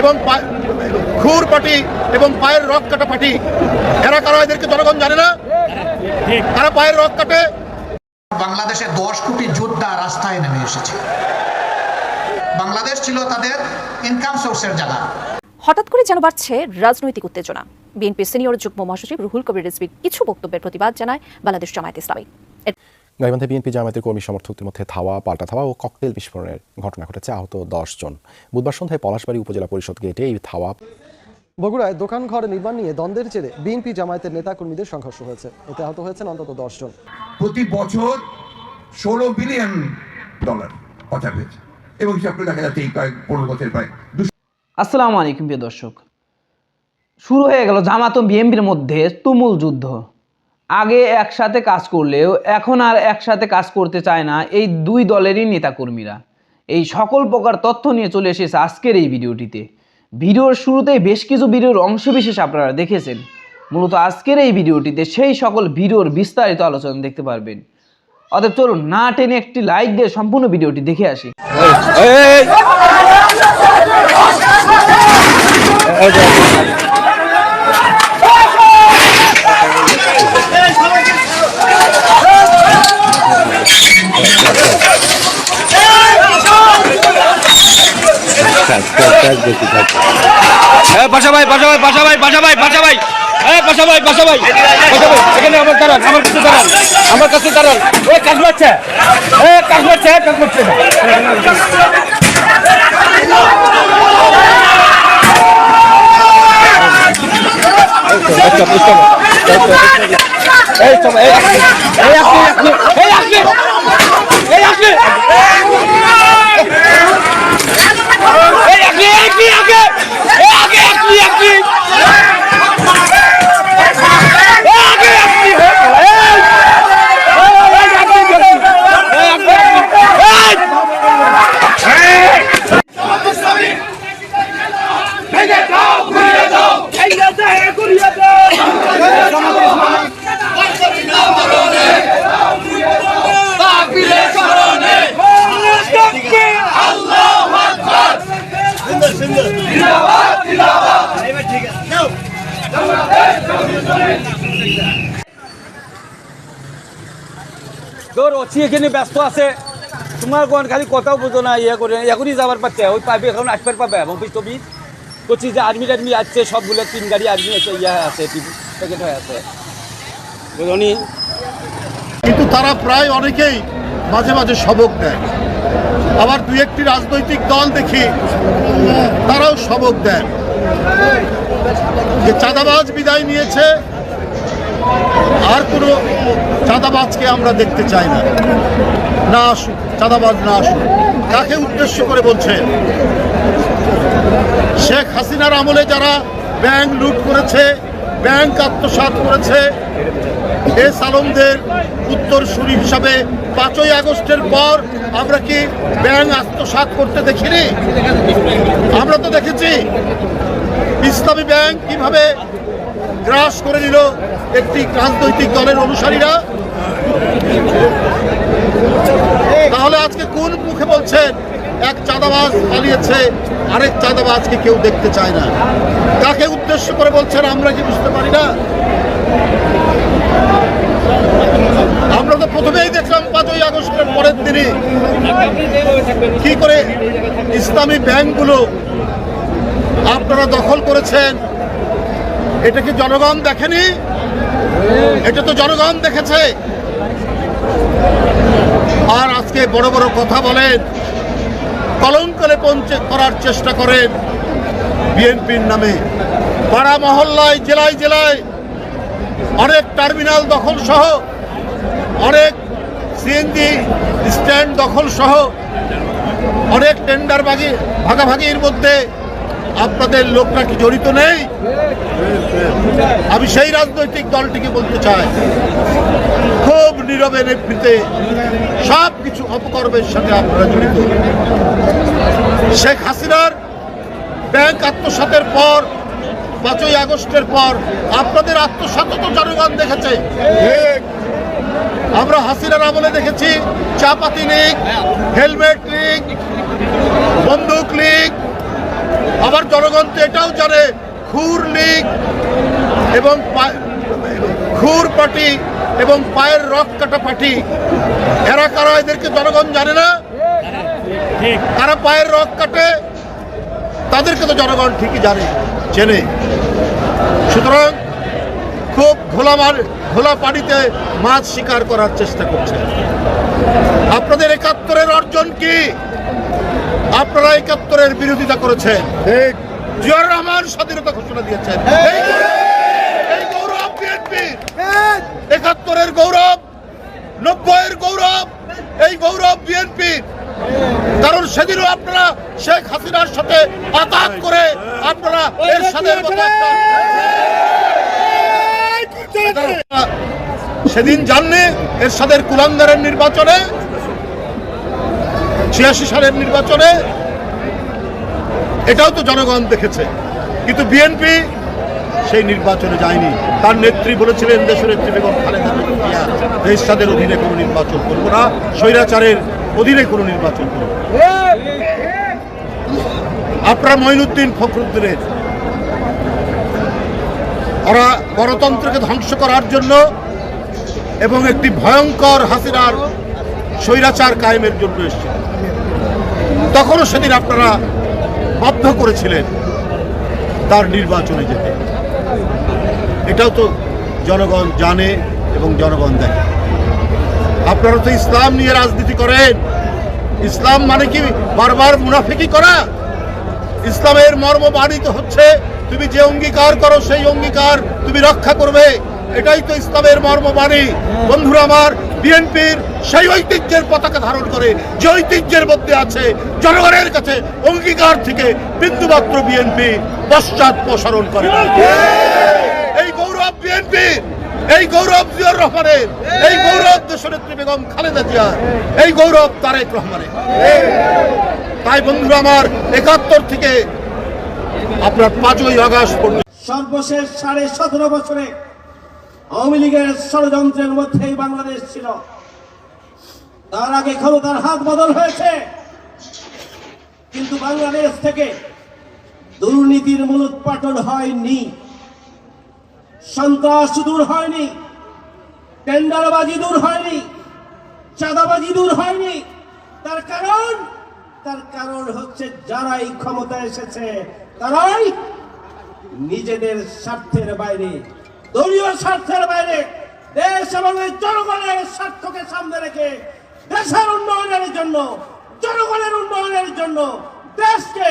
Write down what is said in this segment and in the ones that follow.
এবং খুর পার্টি এবং পায়ের রক কাটা পার্টি এরা কারা এদেরকে জনগণ জানে না? তারা পায়ের রক কাটে। বাংলাদেশে দশ কোটি যোদ্ধা রাস্তায় নেমে এসেছে। বাংলাদেশ ছিল তাদের ইনকাম সোর্সের জায়গা। হঠাৎ করে যেন বাড়ছে রাজনৈতিক উত্তেজনা। বিএনপি সিনিয়র যুগ্ম মহাসচিব রুহুল কবির রিজভির কিছু বক্তব্যের প্রতিবাদ জানায় বাংলাদেশ জামায়াত ইসলামী। গাইবান্ধা বিএনপি জামায়াতের কর্মী সমর্থকদের মধ্যে ধাওয়া পাল্টা ধাওয়া ও ককটেল বিস্ফোরণের ঘটনা ঘটেছে আহত দশ জন। বুধবার সন্ধ্যায় পলাশবাড়ি উপজেলা পরিষদ গেটে এই ধাওয়া। বগুড়ায় দোকান ঘর নির্মাণ নিয়ে দ্বন্দ্বের জেরে বিএনপি জামায়াতের নেতাকর্মীদের সংঘর্ষ হয়েছে। এতে আহত হয়েছেন অন্তত দশ জন। প্রতি বছর ষোলো বিলিয়ন ডলার হয়েছে। এবং হিসাব করে দেখা যাচ্ছে এই কয়েক পনেরো বছর প্রায় আসসালামু আলাইকুম প্রিয় দর্শক। শুরু হয়ে গেল জামাত ও বিএনপির মধ্যে তুমুল যুদ্ধ আগে একসাথে কাজ করলেও এখন আর একসাথে কাজ করতে চায় না এই দুই দলেরই নেতাকর্মীরা এই সকল প্রকার তথ্য নিয়ে চলে এসেছে আজকের এই ভিডিওটিতে ভিডিওর শুরুতেই বেশ কিছু ভিডিওর অংশবিশেষ আপনারা দেখেছেন মূলত আজকের এই ভিডিওটিতে সেই সকল ভিডিওর বিস্তারিত আলোচনা দেখতে পারবেন অতএব চলুন না টেনে একটি লাইক দিয়ে সম্পূর্ণ ভিডিওটি দেখে আসি এ পাশা ভাই পাশা ভাই পাশা ভাই পাশা ভাই পাশা ভাই এ পাশা ভাই পাশা ভাই পাশা ভাই এখানে আমার দাঁড়ান আমার কাছে দাঁড়ান আমার কাছে কাজ মারছে এ কাজ মারছে কাজ মারছে আচ্ছা এই তো এই এই আসলে এই আসলে এই আসলে এই কি তোর এখানে ব্যস্ত আছে। তোমার কোন খালি কথাও বোঝো না ইয়ে করে। এখনই যাবার পাচ্ছে ওই পাবে এখন আসবার পাবে এবং বিশ্ববি করছি যে আর্মি টার্মি আসছে সবগুলো তিন গাড়ি আর্মি আছে ইয়ে আছে প্যাকেট হয়ে আছে। বুঝলি কিন্তু তারা প্রায় অনেকেই মাঝে মাঝে সবক দেয়। আবার দু একটি রাজনৈতিক দল দেখি, তারাও সবক দেন যে চাঁদাবাজ বিদায় নিয়েছে আর কোনো চাঁদাবাজকে আমরা দেখতে চাই না। না আসুক, চাঁদাবাজ না আসুক। কাকে উদ্দেশ্য করে বলছেন? শেখ হাসিনার আমলে যারা ব্যাংক লুট করেছে, ব্যাংক আত্মসাৎ করেছে এস আলমদের উত্তরসূরি হিসাবে পাঁচই আগস্টের পর আমরা কি ব্যাংক আত্মসাৎ করতে দেখিনি? আমরা তো দেখেছি, ইসলামী ব্যাংক কীভাবে গ্রাস করে নিল একটি রাজনৈতিক দলের অনুসারীরা। তাহলে আজকে কোন মুখে বলছেন, এক চাঁদাবাজ পালিয়েছে, আরেক চাঁদাবাজকে কেউ দেখতে চায় না। তাকে উদ্দেশ্য করে বলছেন আমরা কি বুঝতে পারি না? আমরা তো প্রথমেই দেখলাম পাঁচই আগস্টের পরের দিনই। কি করে ইসলামী ব্যাংকগুলো আপনারা দখল করেছেন এটা কি জনগণ দেখেনি? এটা তো জনগণ দেখেছে। আর আজকে বড় বড় কথা বলেন, কলঙ্কলে পৌঁছে করার চেষ্টা করেন বিএনপির নামে। পাড়া মহল্লায়, জেলায় জেলায় অনেক টার্মিনাল দখল সহ, অনেক সিএনজি স্ট্যান্ড দখল সহ, অনেক টেন্ডার বাগি ভাগাভাগির মধ্যে আপনাদের লোকরা কি জড়িত নেই? আমি সেই রাজনৈতিক দলটিকে বলতে চাই। খুব নীরবে নেতৃত্বে সব কিছু অপকর্মের সাথে আপনারা জড়িত। শেখ হাসিনার ব্যাংক আত্মসাতের পর, পাঁচই আগস্টের পর আপনাদের আত্মসচেতন জনগণ দেখেছে। আমরা হাসিনার আমলে দেখেছি, চাপাতি লীগ, হেলমেট লীগ, বন্দুক লীগ আবার জনগণ তো এটাও জানে এবং পা- খুর পার্টি এবং পায়ের রক কাটা পার্টি এরা কারা এদেরকে জনগণ জানে না? কারা পায়ের রক কাটে? তাদেরকে তো জনগণ ঠিকই জানে, চেনে। সুতরাং খুব ঘোলা ঘোলা পানিতে মাছ শিকার করার চেষ্টা করছে। আপনাদের একাত্তরের অর্জন কি? আপনারা একাত্তরের বিরোধিতা করেছেন। জিয়াউর রহমান স্বাধীনতা ঘোষণা দিয়েছেন। এই- এই গৌরব বিএনপি। একাত্তরের গৌরব নব্বইয়ের গৌরব এই গৌরব বিএনপি। কারণ সেদিনও আপনারা শেখ হাসিনার সাথে আঘাত করে আপনারা এর সাথে সেদিন জাননি এর সাথে কুলাঙ্গারের নির্বাচনে ছিয়াশি সালের নির্বাচনে এটাও তো জনগণ দেখেছে। কিন্তু বিএনপি সেই নির্বাচনে যায়নি। তার নেত্রী বলেছিলেন, দেশের নেত্রী বেগম খালেদা জিয়া অধীনে কোনো নির্বাচন করব না, স্বৈরাচারের অধীনে কোনো নির্বাচন করব আপনার মঈনুদ্দিন ফখরুদ্দিনের, ওরা গণতন্ত্রকে ধ্বংস করার জন্য এবং একটি ভয়ঙ্কর হাসিনার স্বৈরাচার কায়েমের জন্য এসেছে তখনও সেদিন আপনারা বাধ্য করেছিলেন তার নির্বাচনে যেতে। এটাও তো জনগণ জানে এবং জনগণ দেখে। আপনারা তো ইসলাম নিয়ে রাজনীতি করেন। ইসলাম মানে কি বারবার মুনাফিকি করা? ইসলামের মর্ম বাণিত হচ্ছে, তুমি যে অঙ্গীকার করো সেই অঙ্গীকার তুমি রক্ষা করবে। এটাই তো ইসলামের মর্মবাণী বন্ধুরা আমার বিএনপির সেই ঐতিহ্যের পতাকা ধারণ করে যে ঐতিহ্যের মধ্যে আছে জনগণের কাছে অঙ্গীকার থেকে বিন্দুমাত্র বিএনপি পশ্চাৎ প্রসারণ করে এই গৌরব বিএনপি এই গৌরব জিয়ার রহমানের, এই গৌরব দেশনেত্রী বেগম খালেদা জিয়ার, এই গৌরব তারেক রহমানের। তাই বন্ধুরা আমার, একাত্তর থেকে আপনার পাঁচই আগস্ট পর্যন্ত সর্বশেষ সাড়ে সতেরো বছরে আওয়ামী লীগের ষড়যন্ত্রের মধ্যেই বাংলাদেশ ছিল। তার আগে ক্ষমতার হাত বদল হয়েছে। কিন্তু বাংলাদেশ থেকে দুর্নীতির মূলোৎপাটন হয়নি। সন্ত্রাস দূর হয়নি। টেন্ডারবাজি দূর হয়নি। চাঁদাবাজি দূর হয়নি। তার কারণ তার কারণ হচ্ছে যারাই ক্ষমতা এসেছে, তারাই নিজেদের স্বার্থের বাইরে দলীয় স্বার্থের বাইরে দেশ এবং জনগণের স্বার্থকে সামনে রেখে দেশের উন্নয়নের জন্য, জনগণের উন্নয়নের জন্য দেশকে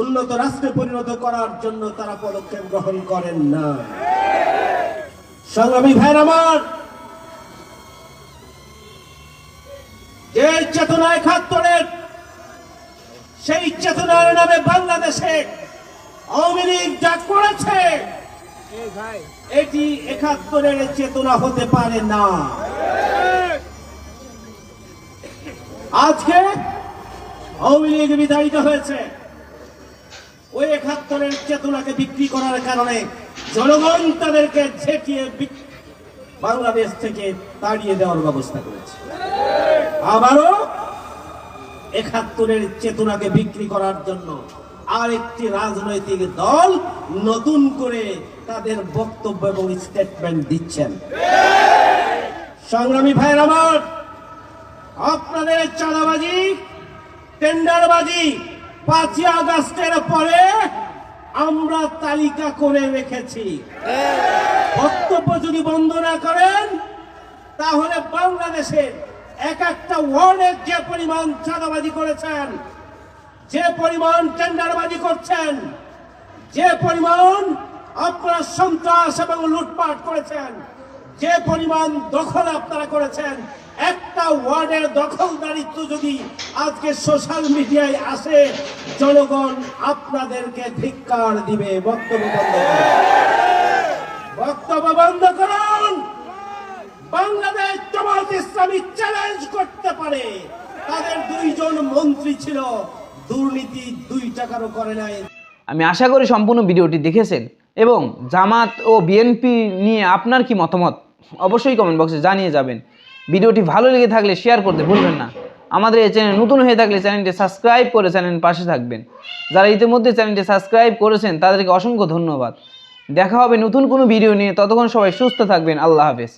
উন্নত রাষ্ট্রে পরিণত করার জন্য তারা পদক্ষেপ গ্রহণ করেন না। সংগ্রামী ভাইয়ের আমার, যে চেতনা একাত্তরের সেই চেতনার নামে বাংলাদেশে আওয়ামী লীগ যা করেছে এটি একাত্তরের চেতনা হতে পারে না। আজকে আওয়ামী লীগ বিতাড়িত হয়েছে। ওই একাত্তরের চেতনাকে বিক্রি করার কারণে জনগণ তাদেরকে ঝেঁটিয়ে বাংলাদেশ থেকে তাড়িয়ে দেওয়ার ব্যবস্থা করেছে। আবারও একাত্তরের চেতনাকে বিক্রি করার জন্য আরেকটি রাজনৈতিক দল নতুন করে তাদের বক্তব্য এবং স্টেটমেন্ট দিচ্ছেন। সংগ্রামী ভাইয়ের আমার আপনাদের চাঁদাবাজি, টেন্ডারবাজি পাঁচই আগস্টের পরে আমরা তালিকা করে রেখেছি। বক্তব্য যদি বন্ধ না করেন, তাহলে বাংলাদেশের এক একটা ওয়ার্ডের যে পরিমাণ চাঁদাবাজি করেছেন, যে পরিমাণ টেন্ডারবাজি করছেন, যে পরিমাণ আপনারা সন্ত্রাস এবং লুটপাট করেছেন। যে পরিমাণ দখল আপনারা করেছেন, একটা ওয়ার্ডের দখলদারিত্ব যদি আজকে সোশ্যাল মিডিয়ায় আসে, জনগণ আপনাদেরকে ধিক্কার দিবে। বক্তব্য বন্ধ বক্তব্য বন্ধ করুন। বাংলাদেশ জামাত ইসলামী চ্যালেঞ্জ করতে পারে। তাদের দুইজন মন্ত্রী ছিল। দুর্নীতি দুই টাকারও করে নাই। আমি আশা করি সম্পূর্ণ ভিডিওটি দেখেছেন। এবং জামাত ও বিএনপি নিয়ে আপনার কি মতামত? অবশ্যই কমেন্ট বক্সে জানিয়ে যাবেন। ভিডিওটি ভালো লেগে থাকলে শেয়ার করতে ভুলবেন না। আমাদের এই চ্যানেল নতুন হয়ে থাকলে চ্যানেলটি সাবস্ক্রাইব করে চ্যানেল পাশে থাকবেন। যারা ইতিমধ্যে চ্যানেলটি সাবস্ক্রাইব করেছেন, তাদেরকে অসংখ্য ধন্যবাদ। দেখা হবে নতুন কোনো ভিডিও নিয়ে। ততক্ষণ সবাই সুস্থ থাকবেন। আল্লাহ হাফেজ।